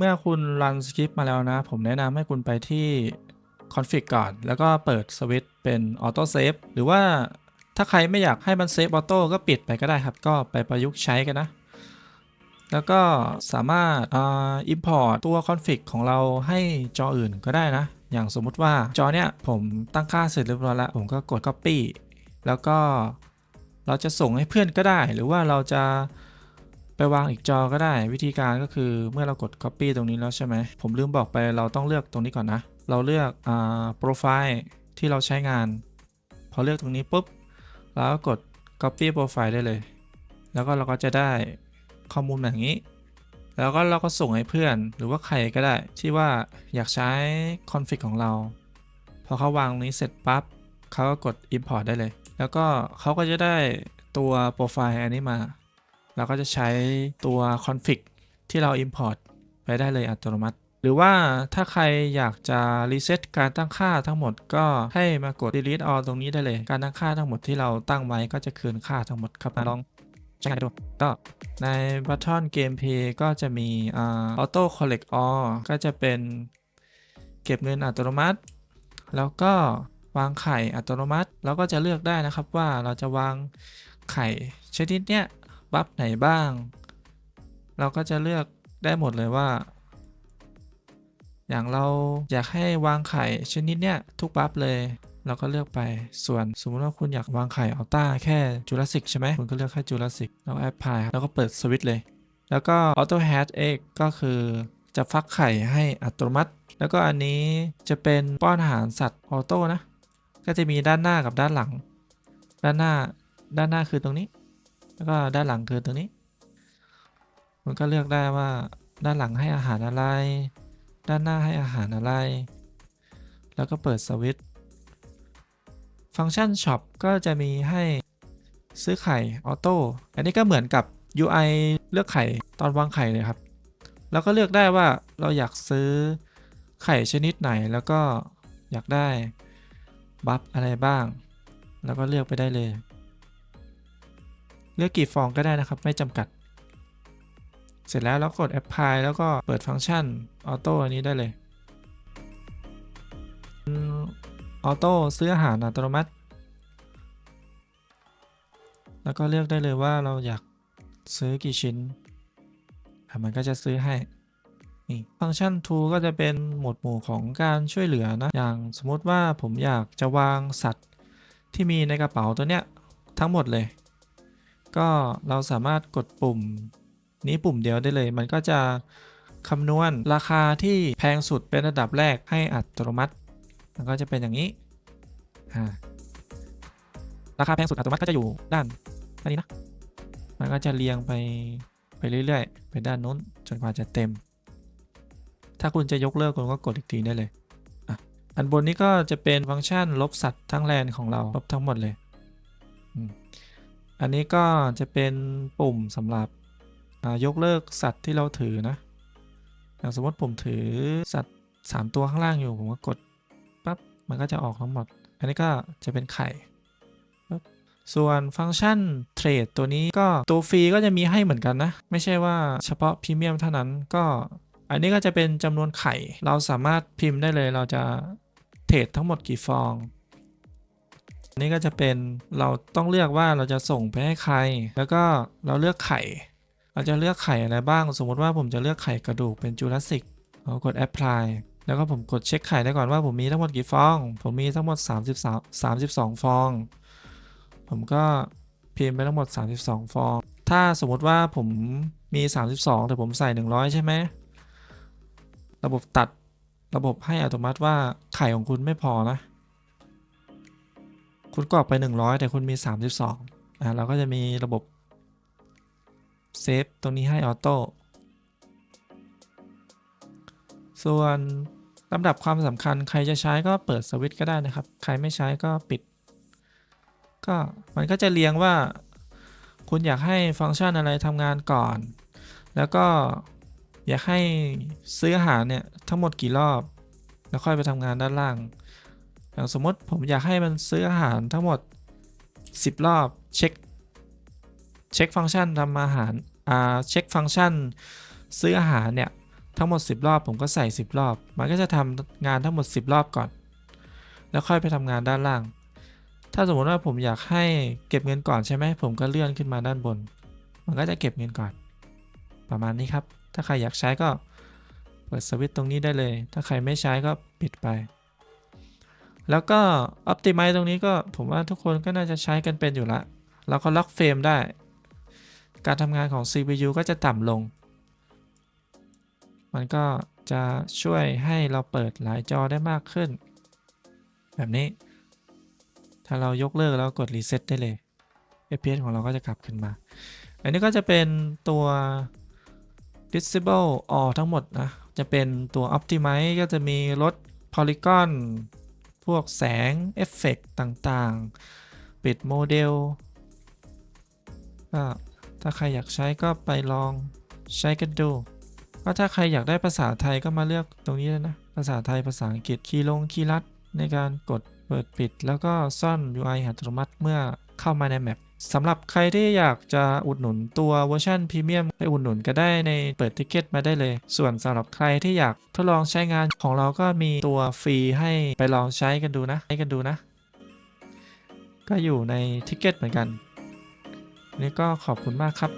เมื่อคุณรันสคริปต์มาแล้วนะ ผมแนะนำให้คุณไปที่ config ก่อน แล้วก็เปิดสวิตช์เป็น auto save หรือว่าถ้าใครไม่อยากให้มันเซฟออโต้ก็ปิดไปก็ได้ครับ ก็ไปประยุกต์ใช้กันนะ แล้วก็สามารถอ่า import ตัว config ของเราให้จออื่นก็ได้นะ อย่างสมมุติว่าจอเนี้ยผมตั้งค่าเสร็จเรียบร้อยแล้ว ผมก็กด copy แล้วก็เราจะส่งให้เพื่อนก็ได้ หรือว่าเราจะ ไปวางอีกจอก็ได้ วิธีการก็คือเมื่อเรากด copy ตรงนี้แล้วใช่ไหม ผมลืมบอกไปเราต้องเลือกตรงนี้ก่อนนะ เราเลือกอ่า profile ที่เราใช้งาน พอเลือกตรงนี้ปุ๊บแล้วก็กด copy profile ได้เลย แล้วก็เราก็จะได้ข้อมูลแบบนี้ แล้วก็เราก็ส่งให้เพื่อนหรือว่าใครก็ได้ ที่ว่าอยากใช้ config ของเรา พอเขาวางตรงนี้เสร็จปั๊บเขาก็กด import ได้เลย แล้วก็เขาก็จะได้ตัวโปรไฟล์อันนี้มา เราก็จะใช้ตัว config ที่เรา import ไปได้เลยอัตโนมัติ หรือว่าถ้าใครอยากจะ reset การตั้งค่าทั้งหมดก็ให้มากด delete all ตรงนี้ได้เลย การตั้งค่าทั้งหมดที่เราตั้งไว้ก็จะคืนค่าทั้งหมดครับมาลองใช้งานดูก็ใน button gameplay ก็จะมีอ่า auto collect all ก็จะเป็นเก็บเงินอัตโนมัติ แล้วก็วางไข่อัตโนมัติ เราก็จะเลือกได้นะครับว่าเราจะวางไข่ชนิดเนี้ย บัฟไหนบ้าง เราก็จะเลือกได้หมดเลยว่า อย่างเราอยากให้วางไข่ชนิดเนี้ยทุกบัฟเลยเราก็เลือกไป ส่วนสมมติว่าคุณอยากวางไข่อัลต้าแค่จูราสสิกใช่ไหมคุณก็เลือกแค่จูราสสิกแล้วแอปพลายแล้วก็เปิดสวิตช์เลย แล้วก็ Auto Hatch Egg ก็คือจะฟักไข่ให้อัตโนมัติ แล้วก็อันนี้จะเป็นป้อนอาหารสัตว์ออโต้นะ ก็จะมีด้านหน้ากับด้านหลัง ด้านหน้า ด้านหน้าคือตรงนี้ แล้วก็ด้านหลังคือตรงนี้ มันก็เลือกได้ว่าด้านหลังให้อาหารอะไร ด้านหน้าให้อาหารอะไร แล้วก็เปิดสวิตช์ ฟังก์ชันช็อปก็จะมีให้ซื้อไข่ออโต้ อันนี้ก็เหมือนกับ UI เลือกไข่ตอนวางไข่เลยครับ แล้วก็เลือกได้ว่าเราอยากซื้อไข่ชนิดไหนแล้วก็อยากได้บัฟอะไรบ้าง แล้วก็เลือกไปได้เลย เลือกกี่ฟองก็ได้นะครับ ไม่จำกัด เสร็จแล้วเรากด apply แล้วก็เปิดฟังก์ชันออโต้อันนี้ได้เลยออโต้ซื้ออาหารอัตโนมัติ แล้วก็เลือกได้เลยว่าเราอยากซื้อกี่ชิ้น มันก็จะซื้อให้นี่ฟังก์ชัน to ก็จะเป็นหมวดหมู่ของการช่วยเหลือนะ อย่างสมมติว่าผมอยากจะวางสัตว์ที่มีในกระเป๋าตัวเนี้ยทั้งหมดเลย ก็เราสามารถกดปุ่ม นี้ปุ่มเดียวได้เลย มันก็จะคำนวณราคาที่แพงสุดเป็นระดับแรกให้อัตโนมัติมันก็จะเป็นอย่างนี้ราคาแพงสุดอัตโนมัติก็จะอยู่ด้านด้านนี้นะ มันก็จะเรียงไปไปเรื่อยๆ ไปด้านนู้นจนกว่าจะเต็ม ถ้าคุณจะยกเลิกคุณก็กดอีกทีได้เลยอ,อันบนนี้ก็จะเป็นฟังก์ชันลบสัตว์ทั้งแลนของเราลบทั้งหมดเลย อันนี้ก็จะเป็นปุ่มสำหรับยกเลิกสัตว์ที่เราถือนะ อย่างสมมติผมถือสัตว์ 3 ตัวข้างล่างอยู่ ผมก็กดปั๊บมันก็จะออกทั้งหมด อันนี้ก็จะเป็นไข่ปั๊บส่วนฟังก์ชันเทรดตัวนี้ก็ตัวฟรีก็จะมีให้เหมือนกันนะ ไม่ใช่ว่าเฉพาะพรีเมียมเท่านั้นก็อันนี้ก็จะเป็นจำนวนไข่ เราสามารถพิมพ์ได้เลย เราจะเทรดทั้งหมดกี่ฟอง นนี้ก็จะเป็นเราต้องเลือกว่าเราจะส่งไปให้ใคร แล้วก็เราเลือกไข่ เราจะเลือกไข่อะไรบ้าง สมมติว่าผมจะเลือกไข่กระดูกเป็นจูราสสิกเรากด apply แล้วก็ผมกดเช็คไข่ได้ก่อนว่าผมมีทั้งหมดกี่ฟอง ผมมีทั้งหมด 33 32 ฟอง ผมก็พิมพ์ไปทั้งหมด 32 ฟอง ถ้าสมมติว่าผมมี 32 แต่ผมใส่ 100 ใช่ไหม ระบบตัดระบบให้อัตโนมัติว่าไข่ของคุณไม่พอนะ คุณกรอกไป 100 แต่คุณมี 32อะเราก็จะมีระบบเซฟตรงนี้ให้ออโต้ส่วนลำดับความสำคัญใครจะใช้ก็เปิดสวิตช์ก็ได้นะครับ ใครไม่ใช้ก็ปิด ก็มันก็จะเรียงว่า คุณอยากให้ฟังก์ชันอะไรทำงานก่อน แล้วก็อยากให้ซื้ออาหารเนี่ยทั้งหมดกี่รอบ แล้วค่อยไปทำงานด้านล่าง อย่างสมมติผมอยากให้มันซื้ออาหารทั้งหมด 10 รอบเช็คเช็คฟังก์ชันทำอาหารอ่าเช็คฟังก์ชัน ซื้ออาหารเนี่ยทั้งหมด 10 รอบผมก็ใส่ 10 รอบ มันก็จะทำงานทั้งหมด 10 รอบก่อน แล้วค่อยไปทำงานด้านล่าง ถ้าสมมติว่าผมอยากให้เก็บเงินก่อนใช่ไหมผมก็เลื่อนขึ้นมาด้านบน มันก็จะเก็บเงินก่อน ประมาณนี้ครับ ถ้าใครอยากใช้ก็เปิดสวิตช์ตรงนี้ได้เลย ถ้าใครไม่ใช้ก็ปิดไป แล้วก็ Optimize ตรงนี้ก็ผมว่าทุกคนก็น่าจะใช้กันเป็นอยู่ละ แล้วก็ล็อกเฟรมได้ การทำงานของ CPU ก็จะต่ำลง มันก็จะช่วยให้เราเปิดหลายจอได้มากขึ้น แบบนี้ ถ้าเรายกเลิกแล้วกด reset ได้เลย FPS ของเราก็จะกลับขึ้นมา อันนี้ก็จะเป็นตัว disable all ทั้งหมดนะ จะเป็นตัว optimize ก็จะมีลด polygon พวกแสง เอฟเฟกต่างๆ ปิดโมเดลก็ถ้าใครอยากใช้ก็ไปลองใช้กันดูก็ถ้าใครอยากได้ภาษาไทยก็มาเลือกตรงนี้เลยนะ ภาษาไทยภาษาอังกฤษคีย์ลงคีย์ลัดในการกดเปิดปิด แล้วก็ซ่อน UI อัตโนมัติเมื่อเข้ามาในแมป สำหรับใครที่อยากจะอุดหนุนตัวเวอร์ชันพรีเมียมไปอุดหนุนก็ได้ในเปิดติเกตมาได้เลย ส่วนสำหรับใครที่อยากทดลองใช้งานของเราก็มีตัวฟรีให้ไปลองใช้กันดูนะให้กันดูนะ ก็อยู่ในทิเกตเหมือนกันนี่ก็ขอบคุณมากครับ